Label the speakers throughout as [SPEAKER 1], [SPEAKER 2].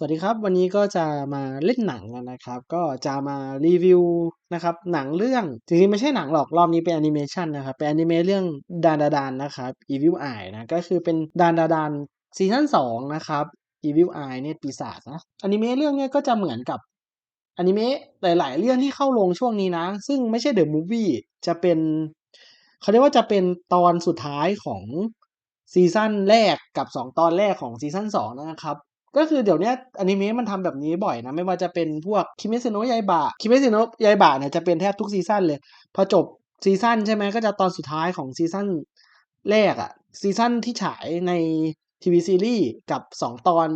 [SPEAKER 1] สวัสดีครับ วันนี้ก็จะมาเล่นหนังกันนะครับ ก็จะมารีวิวนะครับหนังเรื่องจริงๆไม่ใช่หนังหรอกรอบนี้เป็นแอนิเมชันนะครับเป็นแอนิเมะเรื่องดานดาดานนะครับ Evil Eye นะก็คือเป็นดานดาดานซีซั่น2นะครับ Evil Eye เนี่ยปีศาจนะอนิเมะเรื่องเนี้ยก็จะเหมือนกับอนิเมะหลาย ๆ เรื่องที่เข้าลงช่วงนี้นะ ซึ่งไม่ใช่เดอะมูฟวี่จะเป็นเขาเรียกว่าจะเป็นตอนสุดท้ายของซีซั่นแรกกับ 2 ตอนแรกของซีซั่น2นะครับ ก็คือเดี๋ยวนี้อนิเมะมันทำแบบนี้บ่อยนะ ไม่ว่าจะเป็นพวกคิเมซิโนะยายบะคิเมซิโนะยายบะเนี่ยจะเป็นแทบทุกซีซั่นเลย พอจบซีซั่นใช่ไหมก็จะตอนสุดท้ายของซีซั่นแรกอะซีซั่นที่ฉายในทีวีซีรีส์กับ 2 ตอน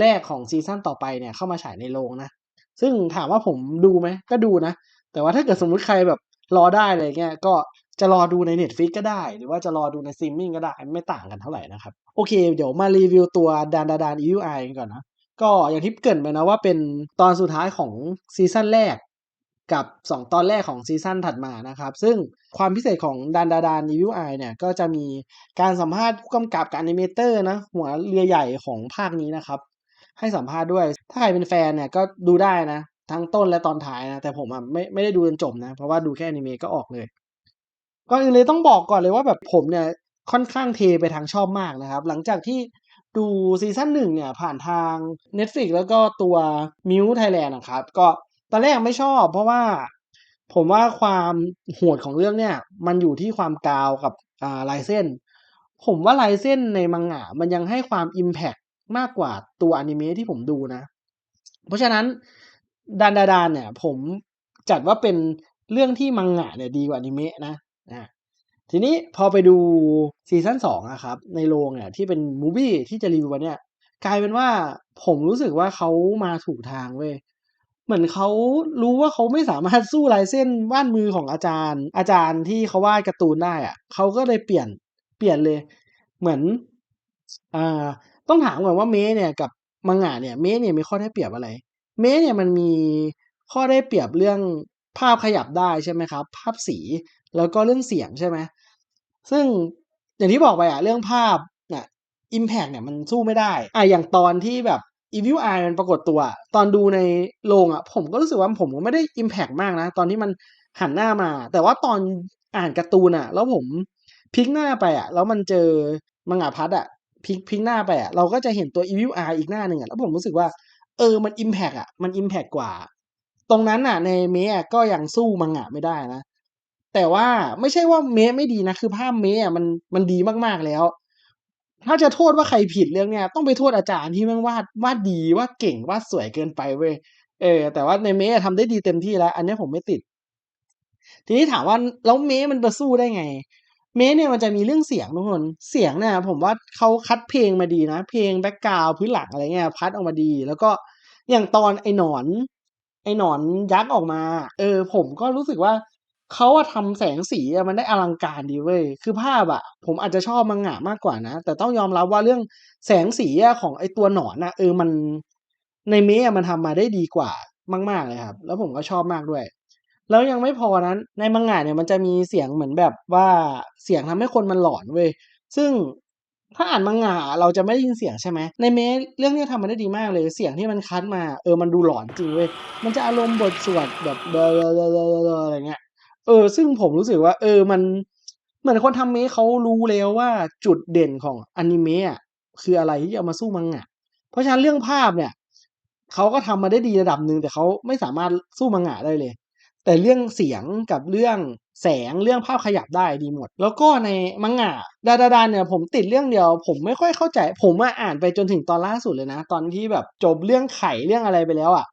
[SPEAKER 1] แรกของซีซั่นต่อไปเนี่ยเข้ามาฉายในโรงนะ ซึ่งถามว่าผมดูไหมก็ดูนะ แต่ว่าถ้าเกิดสมมุติใครแบบรอได้อะไรเงี้ยก็ จะรอดูใน Netflix ก็ได้ หรือว่าจะรอดูในสตรีมิ่งก็ได้ ไม่ต่างกันเท่าไหร่นะครับ โอเค เดี๋ยวมารีวิวตัวดานดาดาน Evil Eye กันก่อนนะ ก็อย่างที่เกินไปนะว่าเป็นตอนสุดท้ายของซีซั่นแรกกับ 2 ตอนแรกของซีซั่นถัดมานะครับ ซึ่งความพิเศษของดันดาดาน Evil Eye เนี่ยก็จะมีการสัมภาษณ์ผู้กำกับกับแอนิเมเตอร์นะ หัวเรือใหญ่ของภาคนี้นะครับ ให้สัมภาษณ์ด้วย ถ้าใครเป็นแฟนเนี่ยก็ดูได้นะ ทั้งต้นและตอนท้ายนะ แต่ผมอะไม่ไม่ได้ดูจนจบนะ เพราะว่าดูแค่อนิเมะก็ออกเลย ก่อนอื่นเลยต้องบอกก่อนเลยว่าแบบผมเนี่ยค่อนข้างเทไปทางชอบมากนะครับ หลังจากที่ดูซีซั่นหนึ่งเนี่ยผ่านทาง Netflix แล้วก็ตัวมิวไทยแลนด์นะครับ ก็ตอนแรกไม่ชอบเพราะว่าผมว่าความโหดของเรื่องเนี่ย มันอยู่ที่ความกาวกับอ่าลายเส้น ผมว่าลายเส้นในมังงะมันยังให้ความอิมแพกมากกว่าตัวอนิเมะที่ผมดูนะ เพราะฉะนั้นดานดาดานเนี่ย ผมจัดว่าเป็นเรื่องที่มังงะเนี่ยดีกว่าอนิเมะนะ อ่าทีนี้พอไปดูซีซั่นสองอะครับ ในโรงเนี่ยที่เป็นมูวี่ที่จะรีวิววันเนี้ยกลายเป็นว่าผมรู้สึกว่าเขามาถูกทางเว้ยเหมือนเขารู้ว่าเขาไม่สามารถสู้ลายเส้นวาดมือของอาจารย์ อาจารย์ที่เขาวาดการ์ตูนได้อะเขาก็เลยเปลี่ยนเปลี่ยนเลย เหมือนอ่าต้องถามก่อนว่าเมะเนี่ยกับมังงะเนี่ยเมะเนี่ยมีข้อได้เปรียบอะไร เมะเนี่ยมันมีข้อได้เปรียบเรื่องภาพขยับได้ใช่ไหมครับ ภาพสี แล้วก็เรื่องเสียงใช่ไหมซึ่งอย่างที่บอกไปอะเรื่องภาพเนี่ยอิมแพกเนี่ยมันสู้ไม่ได้อะอย่างตอนที่แบบ Evil Eye มันปรากฏตัว ตอนดูในโรงอะผมก็รู้สึกว่าผมก็ไม่ได้อิมแพกมากนะ ตอนที่มันหันหน้ามา แต่ว่าตอนอ่านการ์ตูนอะแล้วผมพลิกหน้าไปอะแล้วมันเจอมังงะพัดอะพลิกพลิกหน้าไปอะเราก็จะเห็นตัว Evil Eye อีกหน้าหนึ่งอะแล้วผมรู้สึกว่า เออมันอิมแพกอะมันอิมแพกกว่า ตรงนั้นน่ะในเมะก็ยังสู้มังงะไม่ได้นะ แต่ว่าไม่ใช่ว่าเมะไม่ดีนะ คือภาพเมะอะมันมันดีมากๆแล้ว ถ้าจะโทษว่าใครผิดเรื่องเนี้ยต้องไปโทษอาจารย์ที่แม่งวาดวาดดีวาดเก่งวาดสวยเกินไปเว้ยเออ แต่ว่าในเมะทำได้ดีเต็มที่แล้ว อันนี้ผมไม่ติด ทีนี้ถามว่าแล้วเมะมันจะสู้ได้ไง เมะเนี่ยมันจะมีเรื่องเสียงทุกคนเสียงเนี่ยผมว่าเขาคัดเพลงมาดีนะ เพลงแบ็กกราวพื้นหลังอะไรเงี้ยพัดออกมาดี แล้วก็อย่างตอนไอ้หนอน ไอ้หนอนยักษ์ออกมา เออ ผมก็รู้สึกว่า เขาอะทำแสงสีอะมันได้อลังการดีเว้ย คือภาพอะผมอาจจะชอบมังงะมากกว่านะ แต่ต้องยอมรับว่าเรื่องแสงสีอะของไอตัวหนอนอะเออมันในเมะมันทำมาได้ดีกว่ามาก ๆ เลยครับ แล้วผมก็ชอบมากด้วย แล้วยังไม่พอนั้น ในมังงะเนี่ยมันจะมีเสียงเหมือนแบบว่าเสียงทำให้คนมันหลอนเว้ย ซึ่งถ้าอ่านมังงะเราจะไม่ได้ยินเสียงใช่ไหมในเมะเรื่องนี้ทำมาได้ดีมากเลย เสียงที่มันคัดมา เออมันดูหลอนจริงเว้ยมันจะอารมณ์บทสวดแบบเบลออะไรเงี้ย เออ ซึ่งผมรู้สึกว่า เออมันเหมือนคนทำเมะเขารู้แล้วว่าจุดเด่นของอนิเมะคืออะไรที่เอามาสู้มังงะ เพราะฉะนั้นเรื่องภาพเนี่ยเขาก็ทำมาได้ดีระดับหนึ่งแต่เขาไม่สามารถสู้มังงะได้เลย แต่เรื่องเสียงกับเรื่องแสงเรื่องภาพขยับได้ดีหมด แล้วก็ในมังงะดาดาดาเนี่ยผมติดเรื่องเดียว ผมไม่ค่อยเข้าใจ ผมมาอ่านไปจนถึงตอนล่าสุดเลยนะ ตอนที่แบบจบเรื่องไข่เรื่องอะไรไปแล้วอะ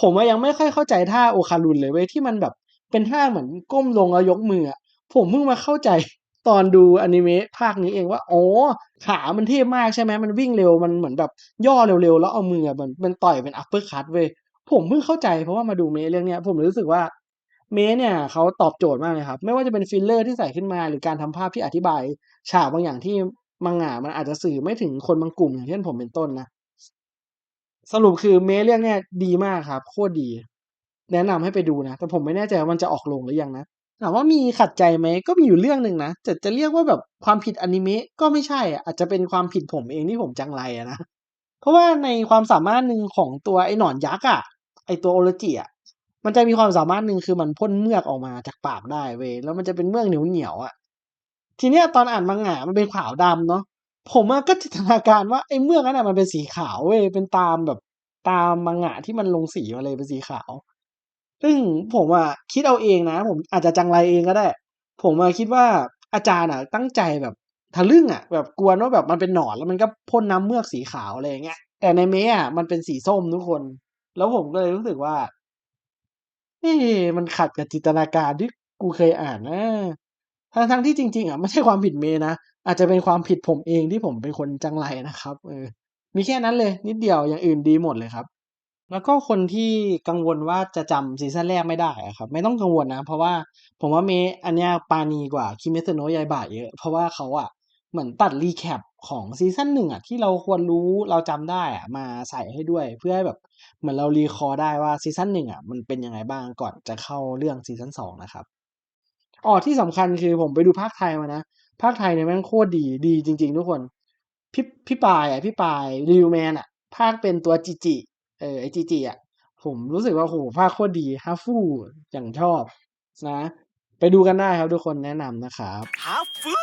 [SPEAKER 1] ผมยังไม่ค่อยเข้าใจท่าโอคารุนเลยเว้ยที่มันแบบ เป็นท่าเหมือนก้มลงแล้วยกมืออะผมเพิ่งมาเข้าใจตอนดูอนิเมะภาคนี้เองว่าอ๋อขามันเทพมากใช่ไหมมันวิ่งเร็วมันเหมือนแบบย่อเร็วๆ แล้วเอามือมันมันต่อยเป็นอัปเปอร์คัตเว้ยผมเพิ่งเข้าใจเพราะว่ามาดูเมะเรื่องเนี้ย ผมรู้สึกว่าเมเนี่ยเขาตอบโจทย์มากเลยครับ ไม่ว่าจะเป็นฟิลเลอร์ที่ใส่ขึ้นมา หรือการทำภาพที่อธิบาย ฉากบางอย่างที่มังงะมันอาจจะสื่อไม่ถึงคนบางกลุ่มอย่างเช่นผมเป็นต้นนะสรุปคือเมเรื่องเนี้ยดีมากครับ โคตรดี แนะนำให้ไปดูนะ แต่ผมไม่แน่ใจว่ามันจะออกลงหรือยังนะถามว่ามีขัดใจไหมก็มีอยู่เรื่องหนึ่งนะจะจะเรียกว่าแบบความผิดอนิเมะก็ไม่ใช่อะอาจจะเป็นความผิดผมเองที่ผมจังไรอะนะเพราะว่าในความสามารถหนึ่งของตัวไอ้หนอนยักษ์อะไอ้ตัวโอโรจิอะมันจะมีความสามารถหนึ่งคือมันพ่นเมือกออกมาจากปากได้เว้ยแล้วมันจะเป็นเมือกเหนียวๆอะทีเนี้ยตอนอ่านมังงะมันเป็นขาวดำเนาะผมก็จินตนาการว่าไอ้เมือกนั้นน่ะมันเป็นสีขาวเว้ยเป็นตามแบบตามมังงะที่มันลงสีมาเลยเป็นสีขาว ซึ่งผมอะคิดเอาเองนะ ผมอาจจะจังไรเองก็ได้ ผมอะคิดว่าอาจารย์อะตั้งใจแบบทะลึ่งอะแบบกวนว่าแบบมันเป็นหนอนแล้วมันก็พ่นน้ำเมือกสีขาวอะไรอย่างเงี้ยแต่ในเมะอะมันเป็นสีส้มทุกคน แล้วผมก็เลยรู้สึกว่าเอ๊มันขัดกับจินตนาการที่กูเคยอ่านนะทั้งทั้งที่จริง ๆอะไม่ใช่ความผิดเมย์นะอาจจะเป็นความผิดผมเองที่ผมเป็นคนจังไรนะครับเออมีแค่นั้นเลย นิดเดียวอย่างอื่นดีหมดเลยครับ แล้วก็คนที่กังวลว่าจะจำซีซั่นแรกไม่ได้อะครับ ไม่ต้องกังวลนะ เพราะว่าผมว่าเมอันเนี้ยปาณีกว่า Kimetsu no Yaiba เยอะ เพราะว่าเขาอะเหมือนตัด recap ของซีซั่น1อะที่เราควรรู้เราจำได้อะมาใส่ให้ด้วย เพื่อให้แบบเหมือนเรา recall ได้ว่าซีซั่น1อะมันเป็นยังไงบ้างก่อนจะเข้าเรื่องซีซั่น2นะครับอ้อที่สำคัญคือผมไปดูภาคไทยมานะภาคไทยเนี่ยแม่งโคตรดีดีจริง ๆ ทุกคนพี่พี่ปายอะพี่ปาย Ryuman อะพากย์เป็นตัวจิจิ เออไอจีจีอะ ผมรู้สึกว่าโหภาคโคตรดี Hafu อย่างชอบนะ ไปดูกันได้ครับทุกคนแนะนำนะครับ
[SPEAKER 2] ฮัฟฟู